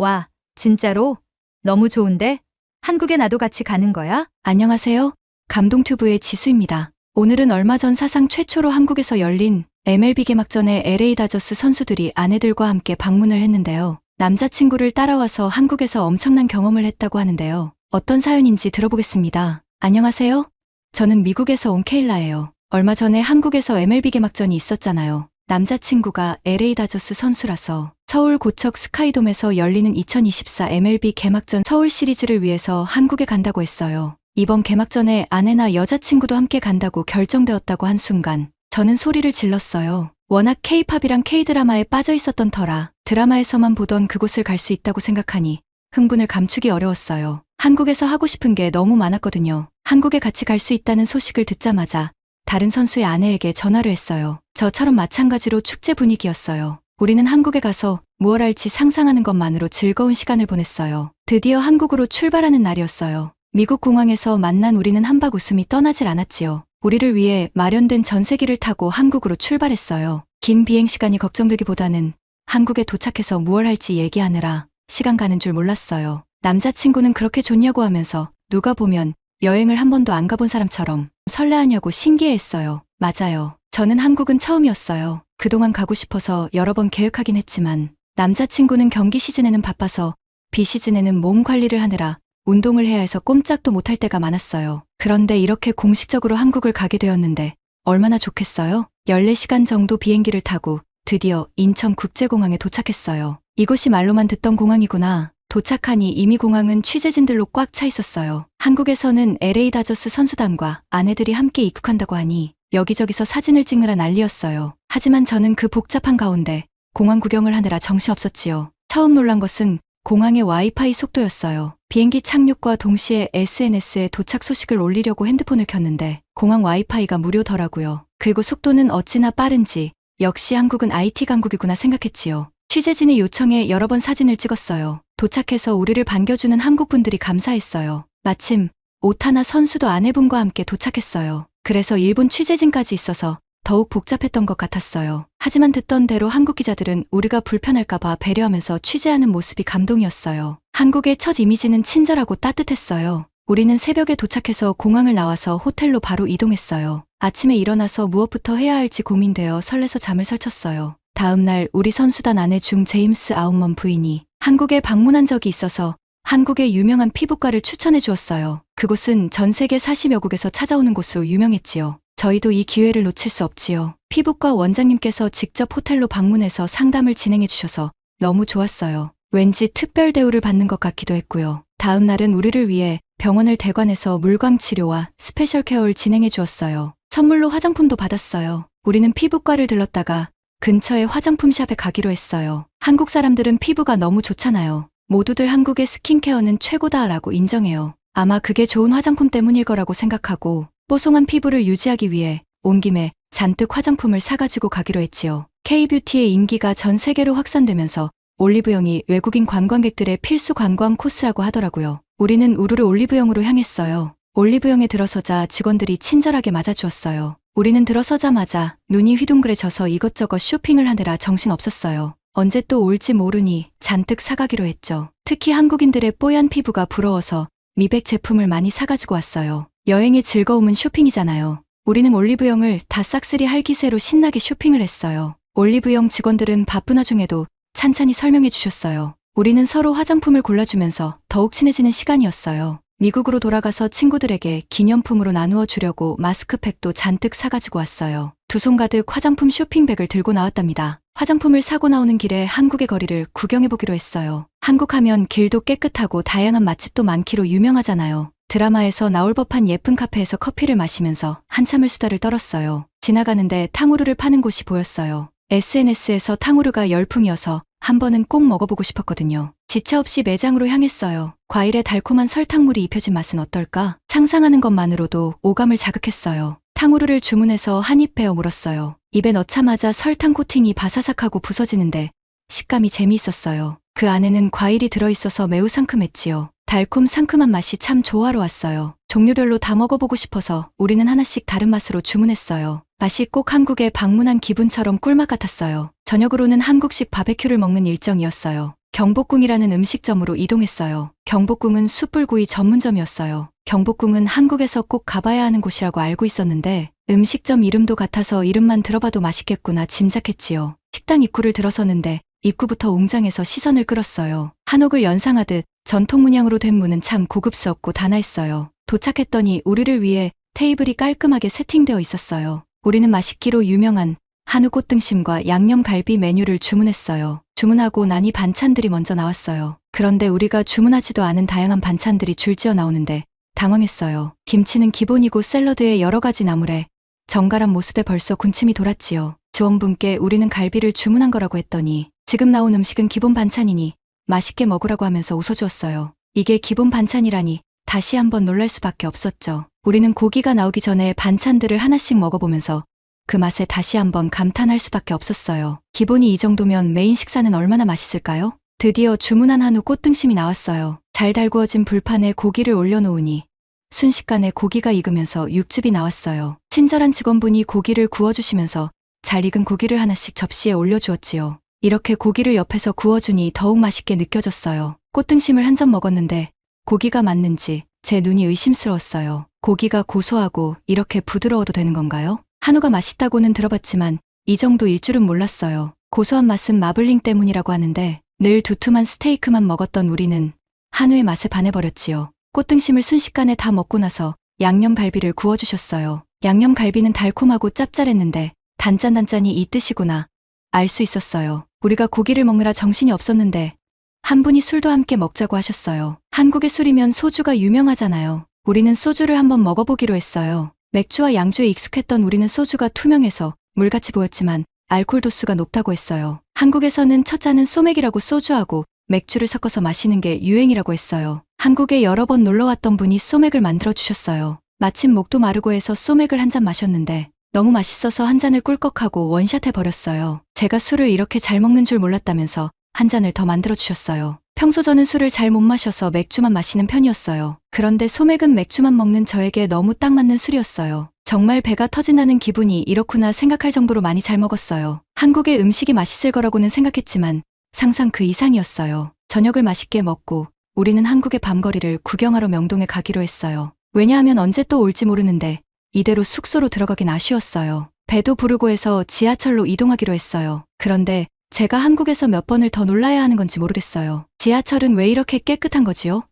와, 진짜로? 너무 좋은데? 한국에 나도 같이 가는 거야? 안녕하세요. 감동튜브의 지수입니다. 오늘은 얼마 전 사상 최초로 한국에서 열린 MLB 개막전에 LA 다저스 선수들이 아내들과 함께 방문을 했는데요. 남자친구를 따라와서 한국에서 엄청난 경험을 했다고 하는데요. 어떤 사연인지 들어보겠습니다. 안녕하세요. 저는 미국에서 온 케일라예요. 얼마 전에 한국에서 MLB 개막전이 있었잖아요. 남자친구가 LA 다저스 선수라서 서울 고척 스카이돔에서 열리는 2024 MLB 개막전 서울 시리즈를 위해서 한국에 간다고 했어요. 이번 개막전에 아내나 여자친구도 함께 간다고 결정되었다고 한 순간 저는 소리를 질렀어요. 워낙 K-팝이랑 K-드라마에 빠져 있었던 터라 드라마에서만 보던 그곳을 갈 수 있다고 생각하니 흥분을 감추기 어려웠어요. 한국에서 하고 싶은 게 너무 많았거든요. 한국에 같이 갈 수 있다는 소식을 듣자마자 다른 선수의 아내에게 전화를 했어요. 저처럼 마찬가지로 축제 분위기였어요. 우리는 한국에 가서 무얼 할지 상상하는 것만으로 즐거운 시간을 보냈어요. 드디어 한국으로 출발하는 날이었어요. 미국 공항에서 만난 우리는 한박 웃음이 떠나질 않았지요. 우리를 위해 마련된 전세기를 타고 한국으로 출발했어요. 긴 비행 시간이 걱정되기보다는 한국에 도착해서 무얼 할지 얘기하느라 시간 가는 줄 몰랐어요. 남자친구는 그렇게 좋냐고 하면서 누가 보면 여행을 한 번도 안 가본 사람처럼 설레하냐고 신기해했어요. 맞아요. 저는 한국은 처음이었어요. 그동안 가고 싶어서 여러 번 계획하긴 했지만 남자친구는 경기 시즌에는 바빠서 비시즌에는 몸 관리를 하느라 운동을 해야 해서 꼼짝도 못할 때가 많았어요. 그런데 이렇게 공식적으로 한국을 가게 되었는데 얼마나 좋겠어요? 14시간 정도 비행기를 타고 드디어 인천국제공항에 도착했어요. 이곳이 말로만 듣던 공항이구나. 도착하니 이미 공항은 취재진들로 꽉 차 있었어요. 한국에서는 LA 다저스 선수단과 아내들이 함께 입국한다고 하니 여기저기서 사진을 찍느라 난리였어요. 하지만 저는 그 복잡한 가운데 공항 구경을 하느라 정신없었지요. 처음 놀란 것은 공항의 와이파이 속도였어요. 비행기 착륙과 동시에 SNS에 도착 소식을 올리려고 핸드폰을 켰는데 공항 와이파이가 무료더라고요. 그리고 속도는 어찌나 빠른지 역시 한국은 IT 강국이구나 생각했지요. 취재진의 요청에 여러 번 사진을 찍었어요. 도착해서 우리를 반겨주는 한국 분들이 감사했어요. 마침 오타나 선수도 아내분과 함께 도착했어요. 그래서 일본 취재진까지 있어서 더욱 복잡했던 것 같았어요. 하지만 듣던 대로 한국 기자들은 우리가 불편할까봐 배려하면서 취재하는 모습이 감동이었어요. 한국의 첫 이미지는 친절하고 따뜻했어요. 우리는 새벽에 도착해서 공항을 나와서 호텔로 바로 이동했어요. 아침에 일어나서 무엇부터 해야 할지 고민되어 설레서 잠을 설쳤어요. 다음날 우리 선수단 아내 중 제임스 아웃먼 부인이 한국에 방문한 적이 있어서 한국의 유명한 피부과를 추천해 주었어요. 그곳은 전 세계 40여 국에서 찾아오는 곳으로 유명했지요. 저희도 이 기회를 놓칠 수 없지요. 피부과 원장님께서 직접 호텔로 방문해서 상담을 진행해 주셔서 너무 좋았어요. 왠지 특별 대우를 받는 것 같기도 했고요. 다음 날은 우리를 위해 병원을 대관해서 물광 치료와 스페셜 케어를 진행해 주었어요. 선물로 화장품도 받았어요. 우리는 피부과를 들렀다가 근처의 화장품 샵에 가기로 했어요. 한국 사람들은 피부가 너무 좋잖아요. 모두들 한국의 스킨케어는 최고다라고 인정해요. 아마 그게 좋은 화장품 때문일 거라고 생각하고 뽀송한 피부를 유지하기 위해 온 김에 잔뜩 화장품을 사가지고 가기로 했지요. K-뷰티의 인기가 전 세계로 확산되면서 올리브영이 외국인 관광객들의 필수 관광 코스라고 하더라고요. 우리는 우르르 올리브영으로 향했어요. 올리브영에 들어서자 직원들이 친절하게 맞아주었어요. 우리는 들어서자마자 눈이 휘둥그레져서 이것저것 쇼핑을 하느라 정신 없었어요. 언제 또 올지 모르니 잔뜩 사가기로 했죠. 특히 한국인들의 뽀얀 피부가 부러워서 미백 제품을 많이 사가지고 왔어요. 여행의 즐거움은 쇼핑이잖아요. 우리는 올리브영을 다 싹쓸이 할 기세로 신나게 쇼핑을 했어요. 올리브영 직원들은 바쁜 와중에도 찬찬히 설명해 주셨어요. 우리는 서로 화장품을 골라주면서 더욱 친해지는 시간이었어요. 미국으로 돌아가서 친구들에게 기념품으로 나누어 주려고 마스크팩도 잔뜩 사가지고 왔어요. 두 손 가득 화장품 쇼핑백을 들고 나왔답니다. 화장품을 사고 나오는 길에 한국의 거리를 구경해보기로 했어요. 한국 하면 길도 깨끗하고 다양한 맛집도 많기로 유명하잖아요. 드라마에서 나올 법한 예쁜 카페에서 커피를 마시면서 한참을 수다를 떨었어요. 지나가는데 탕후루를 파는 곳이 보였어요. SNS에서 탕후루가 열풍이어서 한 번은 꼭 먹어보고 싶었거든요. 지체 없이 매장으로 향했어요. 과일에 달콤한 설탕물이 입혀진 맛은 어떨까? 상상하는 것만으로도 오감을 자극했어요. 탕후루를 주문해서 한 입 베어 물었어요. 입에 넣자마자 설탕 코팅이 바사삭하고 부서지는데 식감이 재미있었어요. 그 안에는 과일이 들어있어서 매우 상큼했지요. 달콤 상큼한 맛이 참 조화로웠어요. 종류별로 다 먹어보고 싶어서 우리는 하나씩 다른 맛으로 주문했어요. 맛이 꼭 한국에 방문한 기분처럼 꿀맛 같았어요. 저녁으로는 한국식 바베큐를 먹는 일정이었어요. 경복궁이라는 음식점으로 이동했어요. 경복궁은 숯불구이 전문점이었어요. 경복궁은 한국에서 꼭 가봐야 하는 곳이라고 알고 있었는데 음식점 이름도 같아서 이름만 들어봐도 맛있겠구나 짐작했지요. 식당 입구를 들어서는데 입구부터 웅장해서 시선을 끌었어요. 한옥을 연상하듯 전통 문양으로 된 문은 참 고급스럽고 단아했어요. 도착했더니 우리를 위해 테이블이 깔끔하게 세팅되어 있었어요. 우리는 맛있기로 유명한 한우 꽃등심과 양념갈비 메뉴를 주문했어요. 주문하고 나니 반찬들이 먼저 나왔어요. 그런데 우리가 주문하지도 않은 다양한 반찬들이 줄지어 나오는데 당황했어요. 김치는 기본이고 샐러드에 여러 가지 나물에 정갈한 모습에 벌써 군침이 돌았지요. 지원분께 우리는 갈비를 주문한 거라고 했더니 지금 나온 음식은 기본 반찬이니 맛있게 먹으라고 하면서 웃어주었어요. 이게 기본 반찬이라니 다시 한번 놀랄 수밖에 없었죠. 우리는 고기가 나오기 전에 반찬들을 하나씩 먹어보면서 그 맛에 다시 한번 감탄할 수밖에 없었어요. 기본이 이 정도면 메인 식사는 얼마나 맛있을까요? 드디어 주문한 한우 꽃등심이 나왔어요. 잘 달구어진 불판에 고기를 올려놓으니 순식간에 고기가 익으면서 육즙이 나왔어요. 친절한 직원분이 고기를 구워주시면서 잘 익은 고기를 하나씩 접시에 올려주었지요. 이렇게 고기를 옆에서 구워주니 더욱 맛있게 느껴졌어요. 꽃등심을 한 점 먹었는데 고기가 맞는지 제 눈이 의심스러웠어요. 고기가 고소하고 이렇게 부드러워도 되는 건가요? 한우가 맛있다고는 들어봤지만 이 정도 일 줄은 몰랐어요. 고소한 맛은 마블링 때문이라고 하는데 늘 두툼한 스테이크만 먹었던 우리는 한우의 맛에 반해버렸지요. 꽃등심을 순식간에 다 먹고 나서 양념갈비를 구워주셨어요. 양념갈비는 달콤하고 짭짤했는데 단짠단짠이 이 뜻이구나. 알 수 있었어요. 우리가 고기를 먹느라 정신이 없었는데 한 분이 술도 함께 먹자고 하셨어요. 한국의 술이면 소주가 유명하잖아요. 우리는 소주를 한번 먹어보기로 했어요. 맥주와 양주에 익숙했던 우리는 소주가 투명해서 물같이 보였지만 알코올 도수가 높다고 했어요. 한국에서는 첫 잔은 소맥이라고 소주하고 맥주를 섞어서 마시는 게 유행이라고 했어요. 한국에 여러 번 놀러 왔던 분이 소맥을 만들어 주셨어요. 마침 목도 마르고 해서 소맥을 한 잔 마셨는데 너무 맛있어서 한 잔을 꿀꺽하고 원샷 해버렸어요. 제가 술을 이렇게 잘 먹는 줄 몰랐다면서 한 잔을 더 만들어 주셨어요. 평소 저는 술을 잘 못 마셔서 맥주만 마시는 편이었어요. 그런데 소맥은 맥주만 먹는 저에게 너무 딱 맞는 술이었어요. 정말 배가 터진다는 기분이 이렇구나 생각할 정도로 많이 잘 먹었어요. 한국의 음식이 맛있을 거라고는 생각했지만 상상 그 이상이었어요. 저녁을 맛있게 먹고 우리는 한국의 밤거리를 구경하러 명동에 가기로 했어요. 왜냐하면 언제 또 올지 모르는데 이대로 숙소로 들어가긴 아쉬웠어요. 배도 부르고 해서 지하철로 이동하기로 했어요. 그런데 제가 한국에서 몇 번을 더 놀라야 하는 건지 모르겠어요. 지하철은 왜 이렇게 깨끗한 거지요?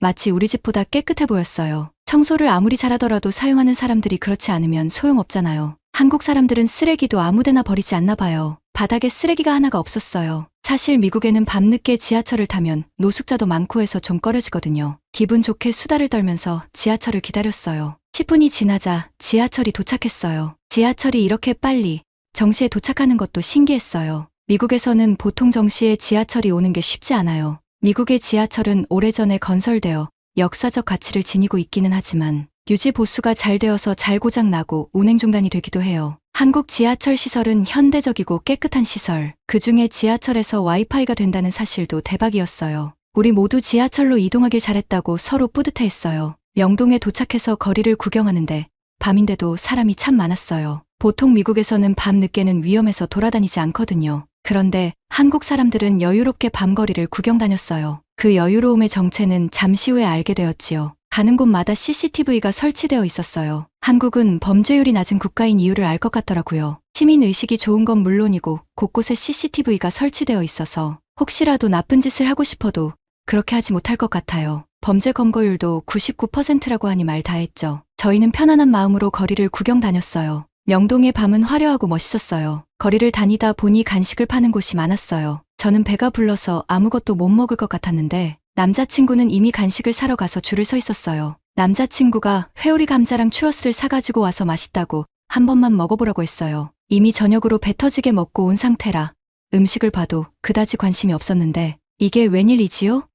마치 우리 집보다 깨끗해 보였어요. 청소를 아무리 잘하더라도 사용하는 사람들이 그렇지 않으면 소용없잖아요. 한국 사람들은 쓰레기도 아무데나 버리지 않나 봐요. 바닥에 쓰레기가 하나가 없었어요. 사실 미국에는 밤늦게 지하철을 타면 노숙자도 많고 해서 좀 꺼려지거든요. 기분 좋게 수다를 떨면서 지하철을 기다렸어요. 10분이 지나자 지하철이 도착했어요. 지하철이 이렇게 빨리 정시에 도착하는 것도 신기했어요. 미국에서는 보통 정시에 지하철이 오는 게 쉽지 않아요. 미국의 지하철은 오래전에 건설되어 역사적 가치를 지니고 있기는 하지만 유지 보수가 잘 되어서 잘 고장 나고 운행 중단이 되기도 해요. 한국 지하철 시설은 현대적이고 깨끗한 시설. 그 중에 지하철에서 와이파이가 된다는 사실도 대박이었어요. 우리 모두 지하철로 이동하길 잘했다고 서로 뿌듯해했어요. 명동에 도착해서 거리를 구경하는데 밤인데도 사람이 참 많았어요. 보통 미국에서는 밤 늦게는 위험해서 돌아다니지 않거든요. 그런데 한국 사람들은 여유롭게 밤거리를 구경 다녔어요. 그 여유로움의 정체는 잠시 후에 알게 되었지요. 가는 곳마다 CCTV가 설치되어 있었어요. 한국은 범죄율이 낮은 국가인 이유를 알 것 같더라고요. 시민 의식이 좋은 건 물론이고 곳곳에 CCTV가 설치되어 있어서 혹시라도 나쁜 짓을 하고 싶어도 그렇게 하지 못할 것 같아요. 범죄 검거율도 99%라고 하니 말 다 했죠. 저희는 편안한 마음으로 거리를 구경 다녔어요. 명동의 밤은 화려하고 멋있었어요. 거리를 다니다 보니 간식을 파는 곳이 많았어요. 저는 배가 불러서 아무것도 못 먹을 것 같았는데 남자친구는 이미 간식을 사러 가서 줄을 서 있었어요. 남자친구가 회오리 감자랑 추러스를 사가지고 와서 맛있다고 한 번만 먹어보라고 했어요. 이미 저녁으로 배 터지게 먹고 온 상태라 음식을 봐도 그다지 관심이 없었는데 이게 웬일이지요?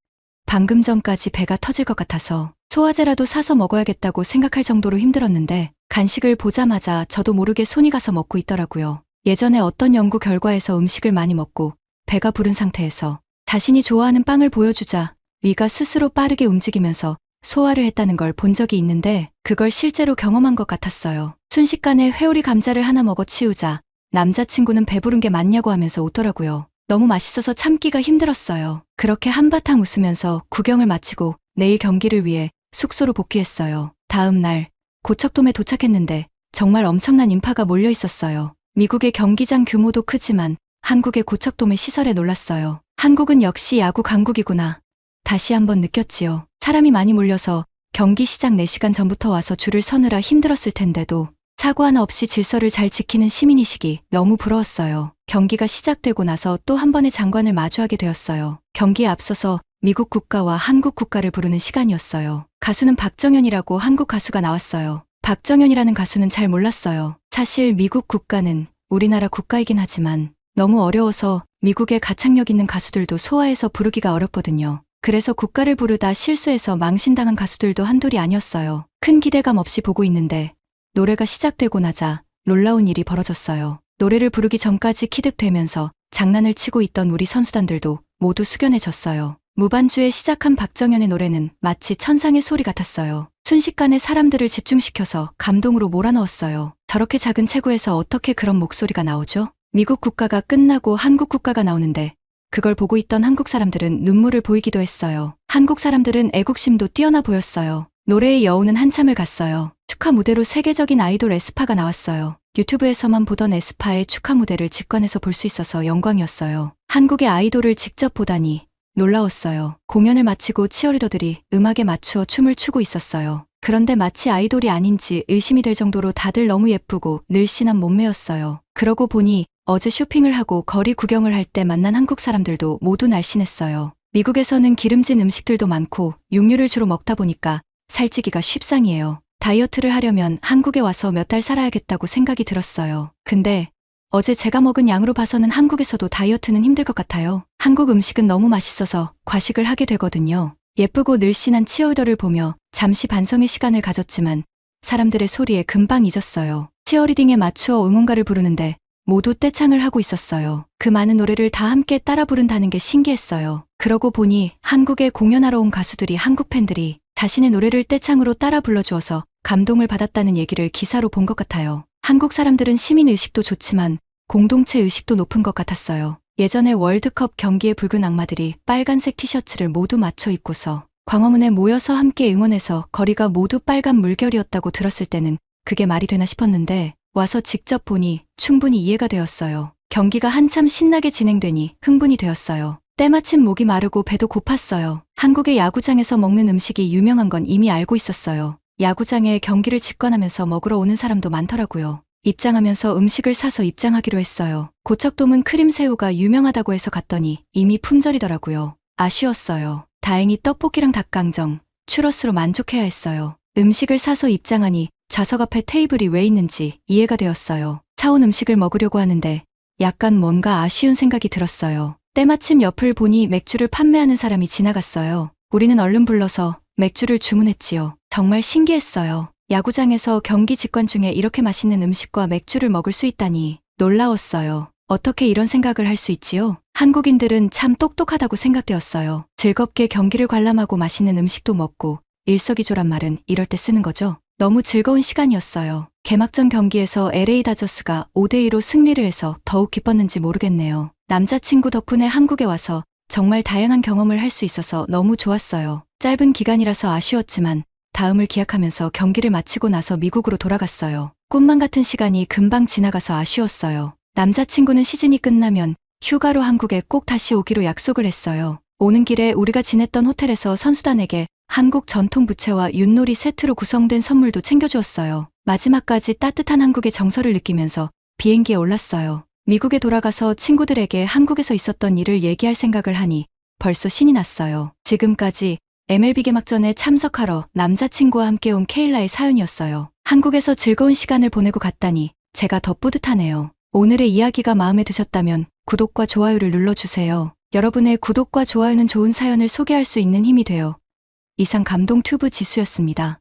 방금 전까지 배가 터질 것 같아서 소화제라도 사서 먹어야겠다고 생각할 정도로 힘들었는데 간식을 보자마자 저도 모르게 손이 가서 먹고 있더라고요. 예전에 어떤 연구 결과에서 음식을 많이 먹고 배가 부른 상태에서 자신이 좋아하는 빵을 보여주자 위가 스스로 빠르게 움직이면서 소화를 했다는 걸 본 적이 있는데 그걸 실제로 경험한 것 같았어요. 순식간에 회오리 감자를 하나 먹어 치우자 남자친구는 배부른 게 맞냐고 하면서 웃더라고요. 너무 맛있어서 참기가 힘들었어요. 그렇게 한바탕 웃으면서 구경을 마치고 내일 경기를 위해 숙소로 복귀했어요. 다음 날 고척돔에 도착했는데 정말 엄청난 인파가 몰려 있었어요. 미국의 경기장 규모도 크지만 한국의 고척돔의 시설에 놀랐어요. 한국은 역시 야구 강국이구나. 다시 한번 느꼈지요. 사람이 많이 몰려서 경기 시작 4시간 전부터 와서 줄을 서느라 힘들었을 텐데도 사고 하나 없이 질서를 잘 지키는 시민의식이 너무 부러웠어요. 경기가 시작되고 나서 또 한 번의 장관을 마주하게 되었어요. 경기에 앞서서 미국 국가와 한국 국가를 부르는 시간이었어요. 가수는 박정현이라고 한국 가수가 나왔어요. 박정현이라는 가수는 잘 몰랐어요. 사실 미국 국가는 우리나라 국가이긴 하지만 너무 어려워서 미국의 가창력 있는 가수들도 소화해서 부르기가 어렵거든요. 그래서 국가를 부르다 실수해서 망신당한 가수들도 한둘이 아니었어요. 큰 기대감 없이 보고 있는데 노래가 시작되고 나자 놀라운 일이 벌어졌어요. 노래를 부르기 전까지 키득되면서 장난을 치고 있던 우리 선수단들도 모두 숙연해졌어요. 무반주에 시작한 박정현의 노래는 마치 천상의 소리 같았어요. 순식간에 사람들을 집중시켜서 감동으로 몰아넣었어요. 저렇게 작은 체구에서 어떻게 그런 목소리가 나오죠? 미국 국가가 끝나고 한국 국가가 나오는데 그걸 보고 있던 한국 사람들은 눈물을 보이기도 했어요. 한국 사람들은 애국심도 뛰어나 보였어요. 노래의 여우는 한참을 갔어요. 축하 무대로 세계적인 아이돌 에스파가 나왔어요. 유튜브에서만 보던 에스파의 축하 무대를 직관해서 볼 수 있어서 영광이었어요. 한국의 아이돌을 직접 보다니 놀라웠어요. 공연을 마치고 치어리더들이 음악에 맞추어 춤을 추고 있었어요. 그런데 마치 아이돌이 아닌지 의심이 될 정도로 다들 너무 예쁘고 늘씬한 몸매였어요. 그러고 보니 어제 쇼핑을 하고 거리 구경을 할 때 만난 한국 사람들도 모두 날씬했어요. 미국에서는 기름진 음식들도 많고 육류를 주로 먹다 보니까 살찌기가 쉽상이에요. 다이어트를 하려면 한국에 와서 몇 달 살아야겠다고 생각이 들었어요. 근데 어제 제가 먹은 양으로 봐서는 한국에서도 다이어트는 힘들 것 같아요. 한국 음식은 너무 맛있어서 과식을 하게 되거든요. 예쁘고 늘씬한 치어리더를 보며 잠시 반성의 시간을 가졌지만 사람들의 소리에 금방 잊었어요. 치어리딩에 맞추어 응원가를 부르는데 모두 떼창을 하고 있었어요. 그 많은 노래를 다 함께 따라 부른다는 게 신기했어요. 그러고 보니 한국에 공연하러 온 가수들이 한국 팬들이 자신의 노래를 떼창으로 따라 불러주어서 감동을 받았다는 얘기를 기사로 본 것 같아요. 한국 사람들은 시민 의식도 좋지만 공동체 의식도 높은 것 같았어요. 예전에 월드컵 경기의 붉은 악마들이 빨간색 티셔츠를 모두 맞춰 입고서 광화문에 모여서 함께 응원해서 거리가 모두 빨간 물결이었다고 들었을 때는 그게 말이 되나 싶었는데 와서 직접 보니 충분히 이해가 되었어요. 경기가 한참 신나게 진행되니 흥분이 되었어요. 때마침 목이 마르고 배도 고팠어요. 한국의 야구장에서 먹는 음식이 유명한 건 이미 알고 있었어요. 야구장에 경기를 직관하면서 먹으러 오는 사람도 많더라고요. 입장하면서 음식을 사서 입장하기로 했어요. 고척돔은 크림새우가 유명하다고 해서 갔더니 이미 품절이더라고요. 아쉬웠어요. 다행히 떡볶이랑 닭강정, 추러스로 만족해야 했어요. 음식을 사서 입장하니 좌석 앞에 테이블이 왜 있는지 이해가 되었어요. 사온 음식을 먹으려고 하는데 약간 뭔가 아쉬운 생각이 들었어요. 때마침 옆을 보니 맥주를 판매하는 사람이 지나갔어요. 우리는 얼른 불러서 맥주를 주문했지요. 정말 신기했어요. 야구장에서 경기 직관 중에 이렇게 맛있는 음식과 맥주를 먹을 수 있다니 놀라웠어요. 어떻게 이런 생각을 할 수 있지요? 한국인들은 참 똑똑하다고 생각되었어요. 즐겁게 경기를 관람하고 맛있는 음식도 먹고 일석이조란 말은 이럴 때 쓰는 거죠. 너무 즐거운 시간이었어요. 개막전 경기에서 LA 다저스가 5대2로 승리를 해서 더욱 기뻤는지 모르겠네요. 남자친구 덕분에 한국에 와서 정말 다양한 경험을 할 수 있어서 너무 좋았어요. 짧은 기간이라서 아쉬웠지만 다음을 기약하면서 경기를 마치고 나서 미국으로 돌아갔어요. 꿈만 같은 시간이 금방 지나가서 아쉬웠어요. 남자친구는 시즌이 끝나면 휴가로 한국에 꼭 다시 오기로 약속을 했어요. 오는 길에 우리가 지냈던 호텔에서 선수단에게 한국 전통 부채와 윷놀이 세트로 구성된 선물도 챙겨주었어요. 마지막까지 따뜻한 한국의 정서를 느끼면서 비행기에 올랐어요. 미국에 돌아가서 친구들에게 한국에서 있었던 일을 얘기할 생각을 하니 벌써 신이 났어요. 지금까지 MLB 개막전에 참석하러 남자친구와 함께 온 케일라의 사연이었어요. 한국에서 즐거운 시간을 보내고 갔다니 제가 더 뿌듯하네요. 오늘의 이야기가 마음에 드셨다면 구독과 좋아요를 눌러주세요. 여러분의 구독과 좋아요는 좋은 사연을 소개할 수 있는 힘이 돼요. 이상 감동 튜브 지수였습니다.